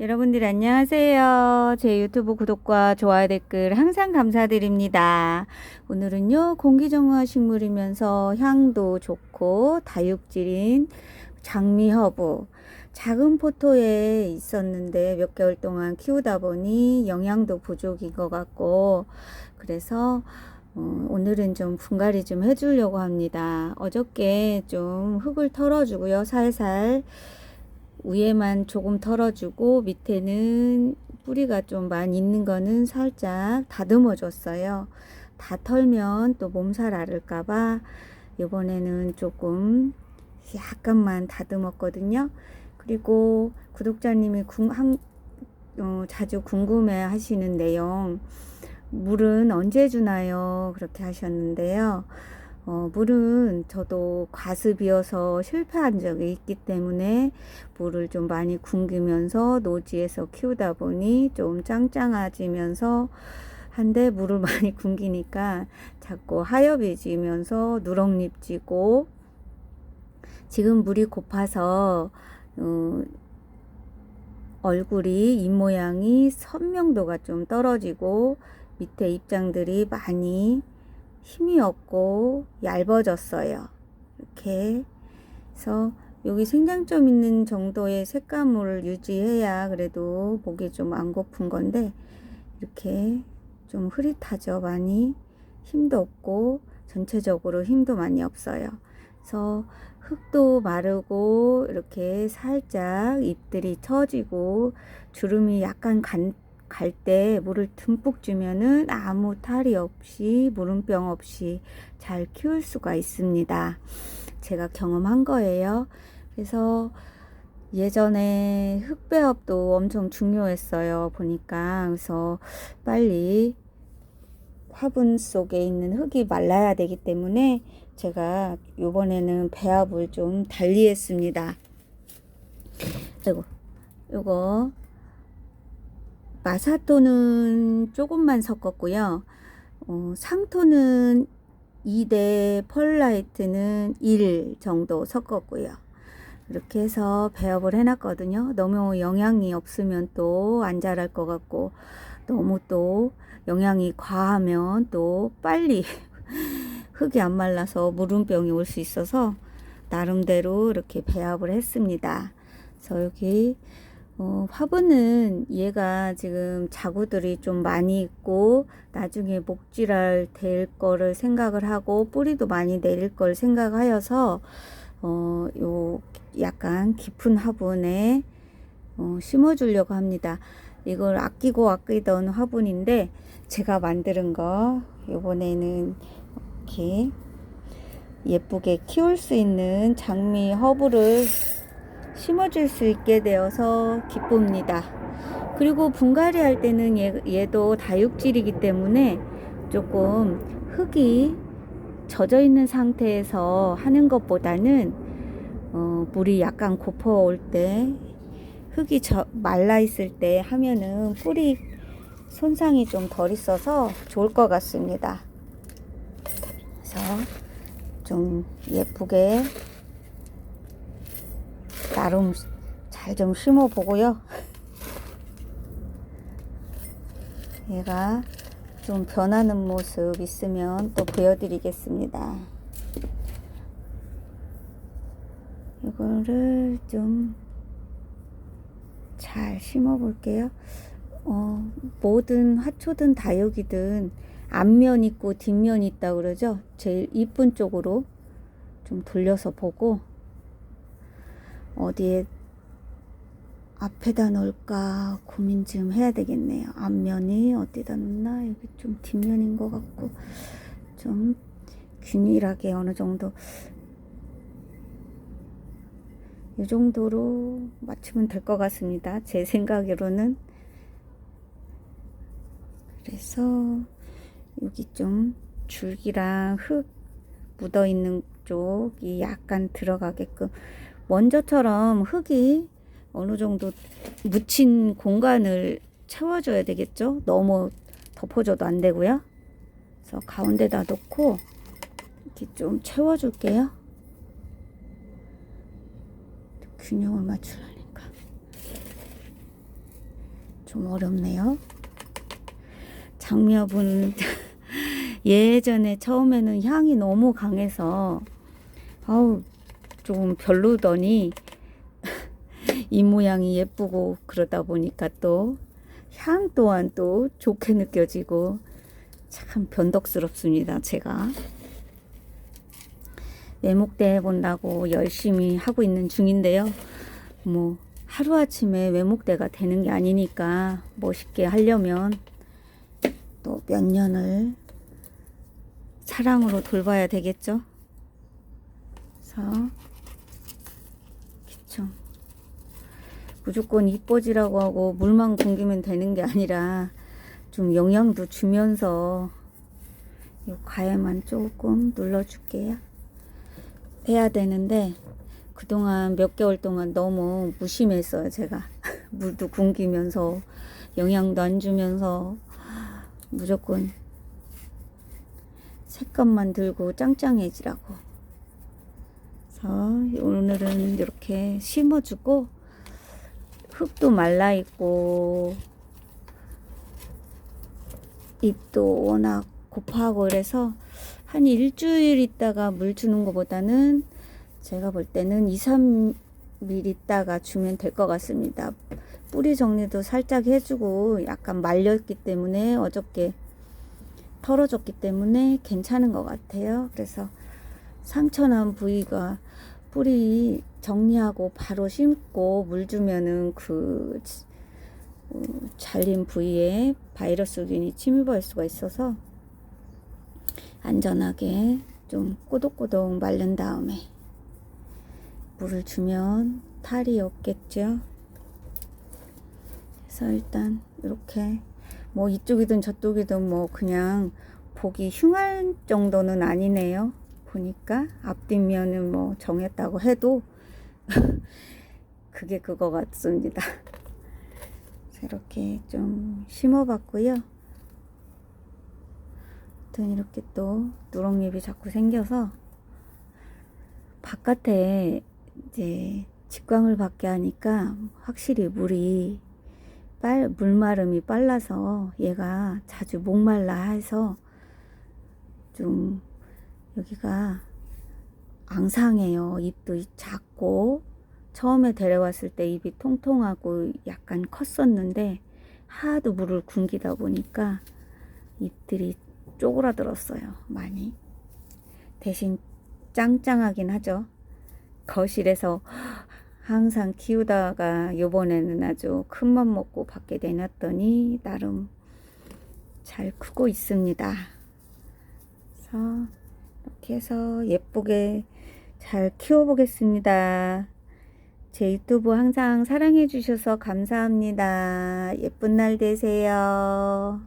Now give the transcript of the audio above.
여러분들 안녕하세요. 제 유튜브 구독과 좋아요 댓글 항상 감사드립니다. 오늘은요, 공기정화 식물이면서 향도 좋고 다육질인 장미허브. 작은 포토에 있었는데 몇 개월 동안 키우다 보니 영양도 부족인 것 같고, 그래서 어, 오늘은 좀 분갈이 좀 해주려고 합니다. 어저께 좀 흙을 털어주고요, 살살. 위에만 조금 털어주고 밑에는 뿌리가 좀 많이 있는 거는 살짝 다듬어 줬어요. 다 털면 또 몸살 앓을까봐 이번에는 조금 약간만 다듬었거든요. 그리고 구독자님이 궁, 한, 어, 자주 궁금해 하시는 내용, 물은 언제 주나요? 그렇게 하셨는데요. 어, 물은 저도 과습이어서 실패한 적이 있기 때문에 물을 좀 많이 굶기면서 노지에서 키우다 보니 좀 짱짱해지면서 한데 물을 많이 굶기니까 자꾸 하엽이 지면서 누렁잎 지고 지금 물이 고파서 어, 얼굴이 입 모양이 선명도가 좀 떨어지고 밑에 입장들이 많이 힘이 없고 얇아졌어요. 이렇게 해서 여기 생장점 있는 정도의 색감을 유지해야 그래도 목이 좀 안 고픈 건데 이렇게 좀 흐릿하죠 많이 힘도 없고 전체적으로 힘도 많이 없어요. 그래서 흙도 마르고 이렇게 살짝 잎들이 처지고 주름이 약간 간, 갈 때 물을 듬뿍 주면은 아무 탈이 없이 물음병 없이 잘 키울 수가 있습니다. 제가 경험한 거예요. 그래서 예전에 흙배합도 엄청 중요했어요. 보니까 그래서 빨리 화분 속에 있는 흙이 말라야 되기 때문에 제가 요번에는 배합을 좀 달리 했습니다. 그리고 요거 마사토는 조금만 섞었고요. 어, 상토는 2대 펄라이트는 1 정도 섞었고요. 이렇게 해서 배합을 해놨거든요. 너무 영양이 없으면 또 안 자랄 것 같고 너무 또 영양이 과하면 또 빨리 흙이 안 말라서 물음병이 올 수 있어서 나름대로 이렇게 배합을 했습니다. 그래서 여기 어, 화분은 얘가 지금 자구들이 좀 많이 있고 나중에 목질할 될 거를 생각을 하고 뿌리도 많이 내릴 걸 생각하여서 어, 요 약간 깊은 화분에 어, 심어 주려고 합니다. 이걸 아끼고 아끼던 화분인데 제가 만드는 거 이번에는 이렇게 예쁘게 키울 수 있는 장미 허브를 심어줄 수 있게 되어서 기쁩니다. 그리고 분갈이 할 때는 얘, 얘도 다육질이기 때문에 조금 흙이 젖어 있는 상태에서 하는 것보다는 어, 물이 약간 고퍼 올 때 흙이 저, 말라 있을 때 하면은 뿌리 손상이 좀 덜 있어서 좋을 것 같습니다. 그래서 좀 예쁘게 나름 잘 좀 심어 보고요. 얘가 좀 변하는 모습 있으면 또 보여드리겠습니다. 이거를 좀 잘 심어 볼게요. 어, 뭐든 화초든 다육이든 앞면 있고 뒷면 있다 그러죠. 제일 이쁜 쪽으로 좀 돌려서 보고 어디에 앞에다 놓을까 고민 좀 해야 되겠네요. 앞면이 어디다 놓나 여기 좀 뒷면인 것 같고 좀 균일하게 어느 정도 이 정도로 맞추면 될 것 같습니다. 제 생각으로는 그래서 여기 좀 줄기랑 흙 묻어 있는 쪽이 약간 들어가게끔 먼저처럼 흙이 어느 정도 묻힌 공간을 채워줘야 되겠죠. 너무 덮어줘도 안 되고요. 그래서 가운데다 놓고 이렇게 좀 채워줄게요. 균형을 맞추려니까. 좀 어렵네요. 장미화분 예전에 처음에는 향이 너무 강해서 아우 좀 별로더니 이 모양이 예쁘고 그러다 보니까 또 향 또한 또 좋게 느껴지고 참 변덕스럽습니다 제가. 외목대 본다고 열심히 하고 있는 중인데요. 뭐 하루아침에 외목대가 되는 게 아니니까 멋있게 하려면 또 몇 년을 사랑으로 돌봐야 되겠죠? 그래서 그쵸 무조건 이뻐지라고 하고 물만 공기면 되는 게 아니라 좀 영양도 주면서 이 과에만 조금 눌러줄게요. 해야 되는데 그동안 몇 개월 동안 너무 무심했어요 제가 물도 굶기면서 영양도 안 주면서 무조건 색감만 들고 짱짱해지라고 그래서 오늘은 이렇게 심어주고 흙도 말라 있고 잎도 워낙 곱하고 그래서 한 일주일 있다가 물 주는 것보다는 제가 볼 때는 2, 3일 있다가 주면 될 것 같습니다. 뿌리 정리도 살짝 해주고 약간 말렸기 때문에 어저께 털어졌기 때문에 괜찮은 것 같아요. 그래서 상처난 부위가 뿌리 정리하고 바로 심고 물 주면은 그 어, 잘린 부위에 바이러스균이 침입할 수가 있어서 안전하게 좀 꼬독꼬독 말른 다음에 물을 주면 탈이 없겠죠. 그래서 일단 이렇게 뭐 이쪽이든 저쪽이든 뭐 그냥 보기 흉할 정도는 아니네요. 보니까 앞뒷면은 뭐 정했다고 해도 그게 그거 같습니다. 이렇게 좀 심어봤고요. 아무튼 이렇게 또 누렁잎이 자꾸 생겨서 바깥에 이제 직광을 받게 하니까 확실히 물이 빨, 물마름이 빨라서 얘가 자주 목말라 해서 좀 여기가 앙상해요. 입도 작고 처음에 데려왔을 때 입이 통통하고 약간 컸었는데 하도 물을 굶기다 보니까 입들이 쪼그라들었어요. 많이. 대신 짱짱하긴 하죠. 거실에서 항상 키우다가 요번에는 아주 큰 맘 먹고 밖에 내놨더니 나름 잘 크고 있습니다. 그래서 이렇게 해서 예쁘게 잘 키워보겠습니다. 제 유튜브 항상 사랑해 주셔서 감사합니다. 예쁜 날 되세요.